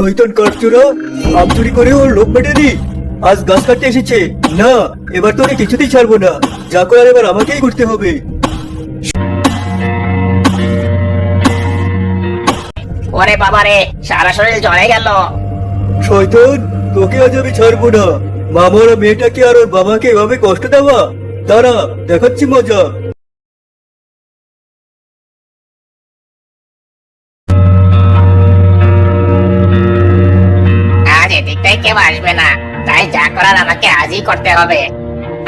শৈতন কাঠচোরা আম চুরি করে ওর লোক মেটেনি। আজ গাছ কাটতে এসেছে। না এবার তো আমি কিছুতেই ছাড়বো না। যা করার এবার আমাকেই করতে হবে। ওরে বাবারে সারা শরীর জ্বলে গেল। শয়তান তোকে আজ আমি ছাড়বো না। মামারা মেয়েটাকে আর ওর বাবাকে এভাবে কষ্ট দেওয়া? দাঁড়া দেখাচ্ছি মজা। না, তাই যা করার আমাকে আজই করতে হবে।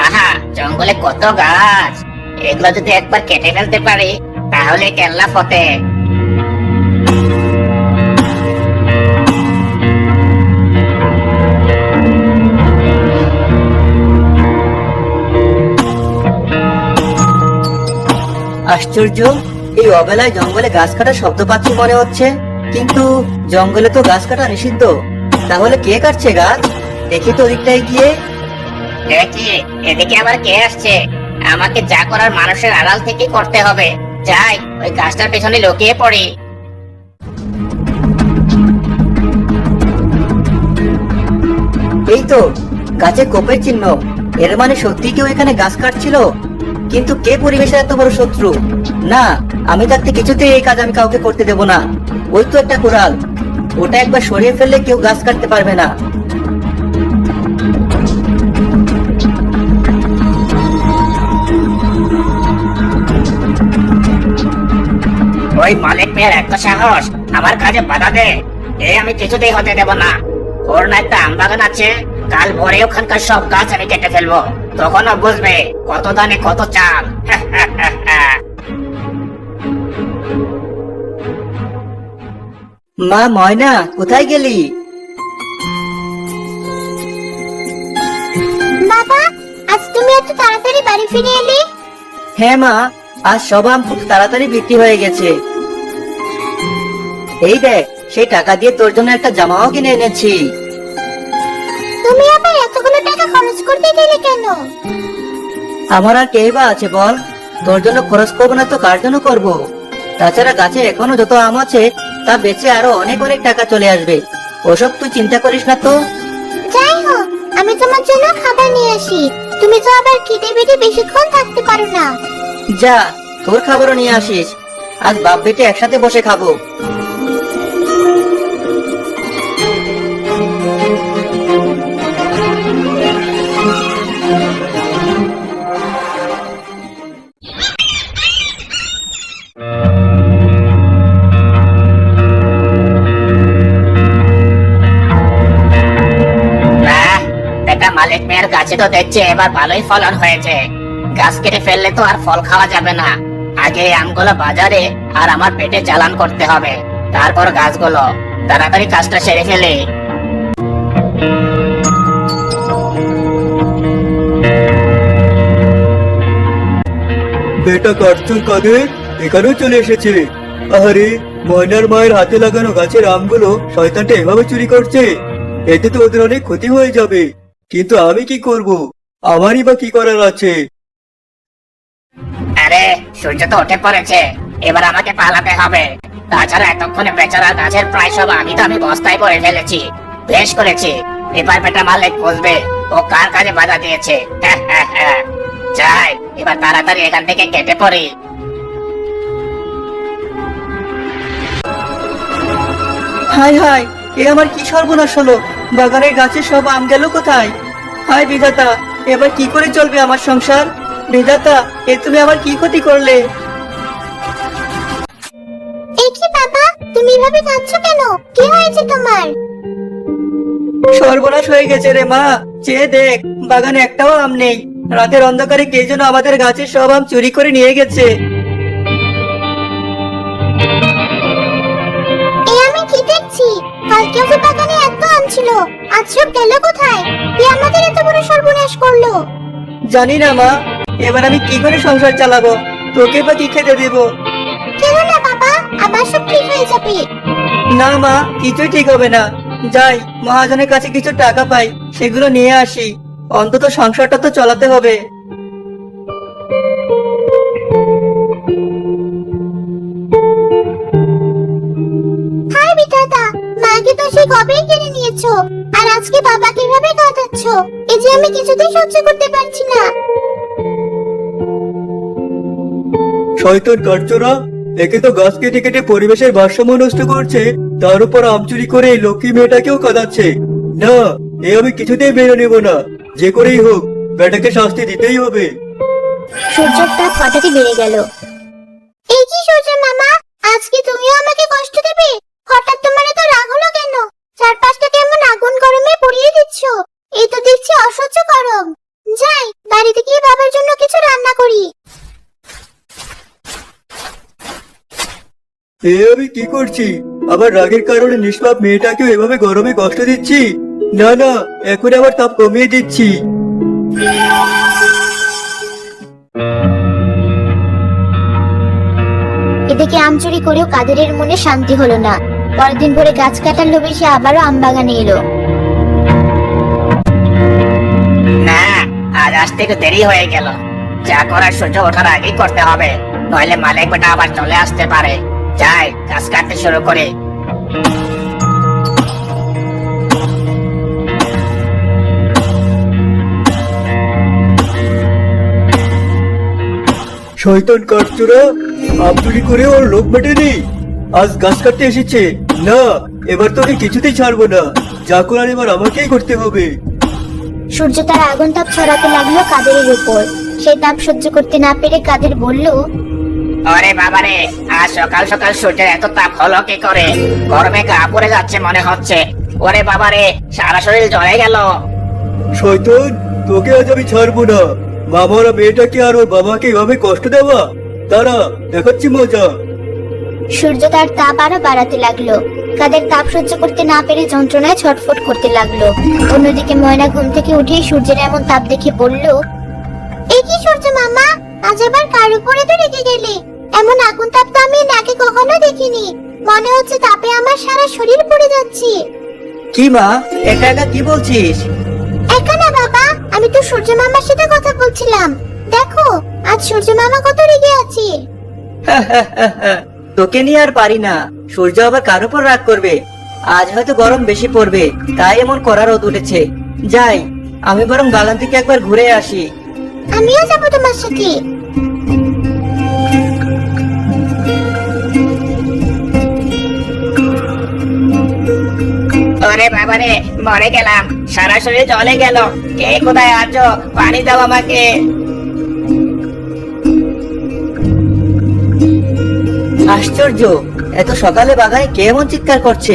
আহা, জঙ্গলে কত গাছ। এগুলো যদি একবার কেটে ফেলতে পারি, তাহলে কেল্লা ফতে আশ্চর্য, এই অবেলায় জঙ্গলে গাছ কাটার শব্দ পাচ্ছি মনে হচ্ছে। কিন্তু জঙ্গলে তো গাছ কাটা নিষিদ্ধ। তাহলে কে কাটছে গাছ? দেখি তো ওদিকটায় গিয়ে। দেখি এদিকে আবার কে আসছে? আমাকে যা করার মানুষের আড়াল থেকে করতে হবে। যাই ওই গাছটার পেছনে লুকিয়ে পড়ি। এই তো গাছে কোপের চিহ্ন। এর মানে সত্যি কেউ এখানে গাছ কাটছিল? কিন্তু কে পরিবেশের এত বড় শত্রু? না আমি থাকতে কিছুতেই এই কাজ আমি কাউকে করতে দেব না। ওই তো একটা কোরাল। ওটা একবার সরিয়ে ফেললে কেউ গাছ কাটতে পারবে না। ওই মালিক মেয়ের এত সাহস আমার কাজে বাধা দে। এ আমি কিছুতেই হতে দেব না। ওর না একটা আম বাগান আছে কাল ভোরে ওখানকার সব গাছ আমি কেটে ফেলব। তখনও বুঝবে কত দানে কত চাল। মা ময়না কোথায় গেলি? বাবা আজ তুমি এত তাড়াতাড়ি বাড়ি ফিরে এলে? হ্যাঁ মা আজ সব আম খুব তাড়াতাড়ি বিক্রি হয়ে গেছে। এই দেখ সেই টাকা দিয়ে তোর জন্য একটা জামাও কিনে এনেছি। তুমি আবার এতগুলো টাকা খরচ করতে গেলে কেন? আমার আর কে বা আছে বল? তোর জন্য খরচ করব না তো কার জন্য করব? তাছাড়া গাছে এখনও যত আম আছে তা বেচে আরও অনেক অনেক টাকা চলে আসবে। ওসব তুই চিন্তা করিস না তো। যাই হোক আমি তোমার জন্য খাবার নিয়ে আসি। তুমি তো আবার খিদে বেটে বেশিক্ষণ থাকতে পারো না। যা তোর খাবারও নিয়ে আসিস। আজ বাপ বেটে একসাথে বসে খাব। তো দেখছে এবার ভালোই ফলন হয়েছে। গাছ কেটে ফেললে তো আর ফল খাওয়া যাবে না। আগে আমগুলো বাজারে আর আমার পেটে চালান করতে হবে। তারপর গাছগুলো, তাড়াতাড়ি কাজটা সেরে ফেলে। বেটা কাঠচুর কাদের এখানেও চলে এসেছে। আরে ময়নার মায়ের হাতে লাগানো গাছের আমগুলো শয়তানটা এভাবে চুরি করছে। এতে তো ওদের অনেক ক্ষতি হয়ে যাবে। কিন্তু আমি কি করব? আমারই বা কি করার আছে? আরে সূর্য তো উঠে পড়েছে। এবার আমাকে পালাতে হবে। তাছাড়া এতক্ষণে বেচারা গাছের প্রায় সব আমি তো আমি বস্তায় করে ফেলেছি। বেশ করেছি। এবার বেটা মালিক বুঝবে ও কার কাজে বাধা দিয়েছে। যাই এবার তাড়াতাড়ি এখান থেকে কেটে পড়ি। হাই হাই এ আমার কি সর্বনাশ হলো? বাগানের গাছের সব আম গেল কোথায়? হায় বিধাতা এবার কি করে চলবে আমার সংসার? বিধাতা এ তুমি আবার কি ক্ষতি করলে? কি বাবা তুমি এভাবে কাঁদছো কেন? কি হয়েছে তোমার? সর্বনাশ হয়ে গেছে রে মা। চেয়ে দেখ বাগানে একটাও আম নেই। রাতের অন্ধকারে কে যেন আমাদের গাছের সব আম চুরি করে নিয়ে গেছে। সব গেল কোথায়? কে আমাদের এত বড় সর্বনাশ করল। জানি না মা। এবার আমি কি করে সংসার চালাবো? তোকে বা কি খেতে দেবো? কেন না বাবা। আবার সব ঠিক হয়ে যাবে। না মা কিছুই ঠিক হবে না। যাই মহাজনের কাছে কিছু টাকা পাই সেগুলো নিয়ে আসি। অন্তত সংসারটা তো চালাতে হবে। সেই কবেই কিনে নিয়েছো? আর আজকে বাবা কীভাবে কাটাচ্ছ এই যে আমি কিছুতেই সহ্য করতে পারছি না। শয়তান কাঠচোরা একে তো গাছ কেটে কেটে পরিবেশের ভারসাম্য নষ্ট করছে তার উপর আম চুরি করে এই লক্ষ্মী মেয়েটাকেও কাঁদাচ্ছে। না এ আমি কিছুতেই মেনে নেব না। যে করেই হোক বেটাকে শাস্তি দিতেই হবে। সূর্যের তাপ হঠাৎই বেড়ে গেল। এই কি সূর্য মামা? আজকে তুমিও আমাকে কষ্ট দেবে হঠাৎ তোমার এত রাগ হলো কেন চারপাশটা কেমন আগুন গরমে পুড়িয়ে দিচ্ছ এই তো দেখছি অসহ্য গরম যাই বাড়িতে গিয়ে বাবার জন্য কিছু রান্না করি এ আমি কি করছি? আবার রাগের কারণে নিষ্পাপ মেয়েটাকেও এভাবে গরমে কষ্ট দিচ্ছি? না না এখন আবার তাপ কমিয়ে দিচ্ছি। এদিকে আম চুরি করেও কাদেরের মনে শান্তি হলো না। পরের দিন ভোরে গাছ কাটার লোভে সে আবারও আম বাগানে এলো। না আজ আসতে একটু দেরি হয়ে গেল। যা করার সূর্য ওঠার আগেই করতে হবে। নইলে মালিক বেটা আবার চলে আসতে পারে। যাই গাছ কাটতে শুরু করি। শয়তান কাঠচোরা আম চুরি করে ওর লোক মেটেনি। আজ গাছ কাটতে এসেছে। না এবার তোকে কিছুতেই ছাড়বো না। যা করার এবার আমাকেই করতে হবে। সূর্য তার আগুন তাপ ছড়াতে লাগল কাদের উপর। সেই তাপ সহ্য করতে না পেরে কাদের বলল আরে বাবারে আজ সকাল সকাল সূর্যের এত তাপ হলো কি করে? গরমে গা পড়ে যাচ্ছে মনে হচ্ছে। ওরে বাবারে সারা শরীর জ্বলে গেল। শয়তান তোকে আজ আমি ছাড়বো না। মামারা মেয়েটাকে আর ওর বাবাকে এভাবে কষ্ট দেওয়া? তারা দেখাচ্ছি মজা। সূর্য তার তাপ আরও বাড়াতে লাগল। কাদের তাপ সহ্য করতে না পেরে যন্ত্রণায় ছটফট করতে লাগল। অন্যদিকে ময়না ঘুম থেকে উঠে সূর্যের এমন তাপ দেখে বলল এই কি সূর্য মামা? আজ আবার কার উপরে তো রেগে গেলে? এমন আগুন তাপ তো আমি আগে কখনো দেখিনি। মনে হচ্ছে তাপে আমার সারা শরীর পুড়ে যাচ্ছে। কি মা? একা একা কি বলছিস? একা না বাবা আমি তো সূর্য মামার সাথে কথা বলছিলাম। দেখো আজ সূর্য মামা কত রেগে আছে। তোকে নিয়ে আর পারি না। সূর্য আবার কার উপর রাগ করবে? আজ হয়তো গরম বেশি পড়বে তাই এমন করার রোদ উঠেছে। যাই আমি বরং বাগান থেকে একবার ঘুরে আসি। আমিও যাব তোমার সাথে। ওরে বাবারে মরে গেলাম। সারা শরীর জ্বলে গেল। কে কোথায় আছো? পানি দাও আমাকে। আশ্চর্য এত সকালে বাগানে কে এমন চিৎকার করছে?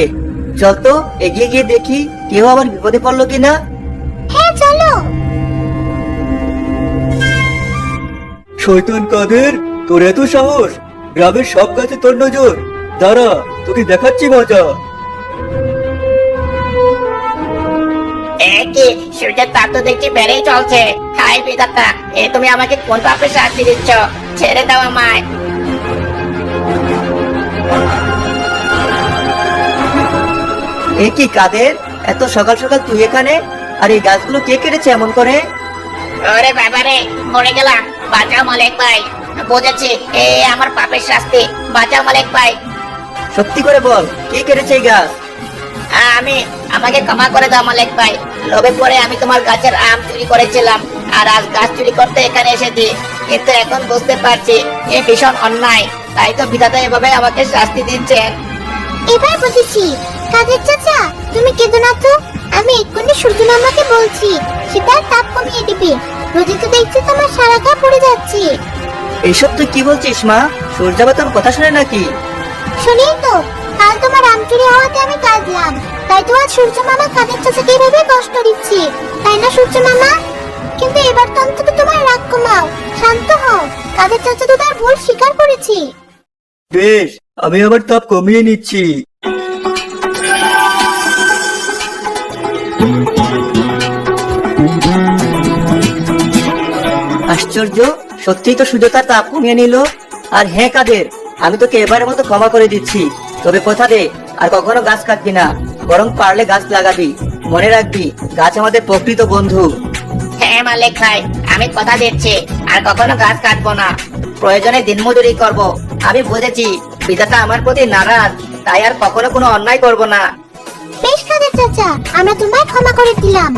চল তো এগিয়ে গিয়ে দেখি কেউ আবার বিপদে পড়ল কিনা। হ্যাঁ চলো। শয়তান কাদের? তোর এত সাহস? গ্রামের সব গাছে তোর নজর। দাঁড়া তোকে দেখাচ্ছি মজা। কি সূর্যের তাপ তো দেখছি বেড়েই চলছে। হাই বিধাতা এ তুমি আমাকে কোন পাপে শাস্তি দিচ্ছ? ছেড়ে দাও আমায়। এ কি কাদের? এত সকাল সকাল তুই এখানে? আর এই গাছগুলো কে কেটেছে এমন করে? ওরে বাবারে মরে গেলাম। বাঁচাও মালিক ভাই। বুঝেছি এ আমার পাপের শাস্তি। বাঁচাও মালিক ভাই। সত্যি করে বল কে কেটেছে এই গাছ? আমি আমাকে ক্ষমা করে দাও মালিক ভাই। লোভে পড়ে আমি তোমার গাছের আম চুরি করেছিলাম। আর আজ গাছ চুরি করতে এখানে এসেছি। কিন্তু এখন বুঝতে পারছি এ ভীষণ অন্যায়। তাই তো বিধাতা এভাবে আমাকে শাস্তি দিচ্ছেন। এবার বুঝেছি। কাদের চাচা তুমি কেঁদো না তো? আমি এক্ষুনি সূর্য মামাকে বলছি। সে তার তাপ কমিয়ে দিবে। রোজে তো দেখছি তোমার সারা গা পড়ে যাচ্ছে। এসব তুই কি বলছিস মা? সূর্যাবা তোর কথা শুনে নাকি? শুনেই তো কাল তোমার আম চুরি হওয়াতে আমি কাঁদলাম। তাই তো আজ সূর্য মামা কাদের চাচাকে এভাবে কষ্ট দিচ্ছি? তাই না সূর্য মামা? কিন্তু এবার তো অন্তত তোমার রাগ কমাও শান্ত হও কাদের চাচা তো তার ভুল স্বীকার করেছি। বেশ আমি আবার তাপ কমিয়ে নিচ্ছি। আশ্চর্য সত্যিই তো সুযোগটা তাপ কমিয়ে নিল। আর হ্যাঁ কাদের আমি তোকে এবারের মতো ক্ষমা করে দিচ্ছি। তবে কথা দে আর কখনো গাছ কাটবি না। বরং পারলে গাছ লাগাবি। মনে রাখবি গাছ আমাদের প্রকৃত বন্ধু। হ্যাঁ মালিক ভাই আমি কথা দিচ্ছি আর কখনো গাছ কাটবো না। প্রয়োজনে দিনমজুরি করব। আমি বুঝেছি বিধাতা আমার প্রতি নারাজ তাই আর কখনো কোনো অন্যায় করব না। বেশ কাদের চাচা আমরা তোমায় ক্ষমা করে দিলাম।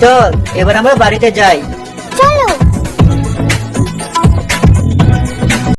চল এবার আমরা বাড়িতে যাই। চলো।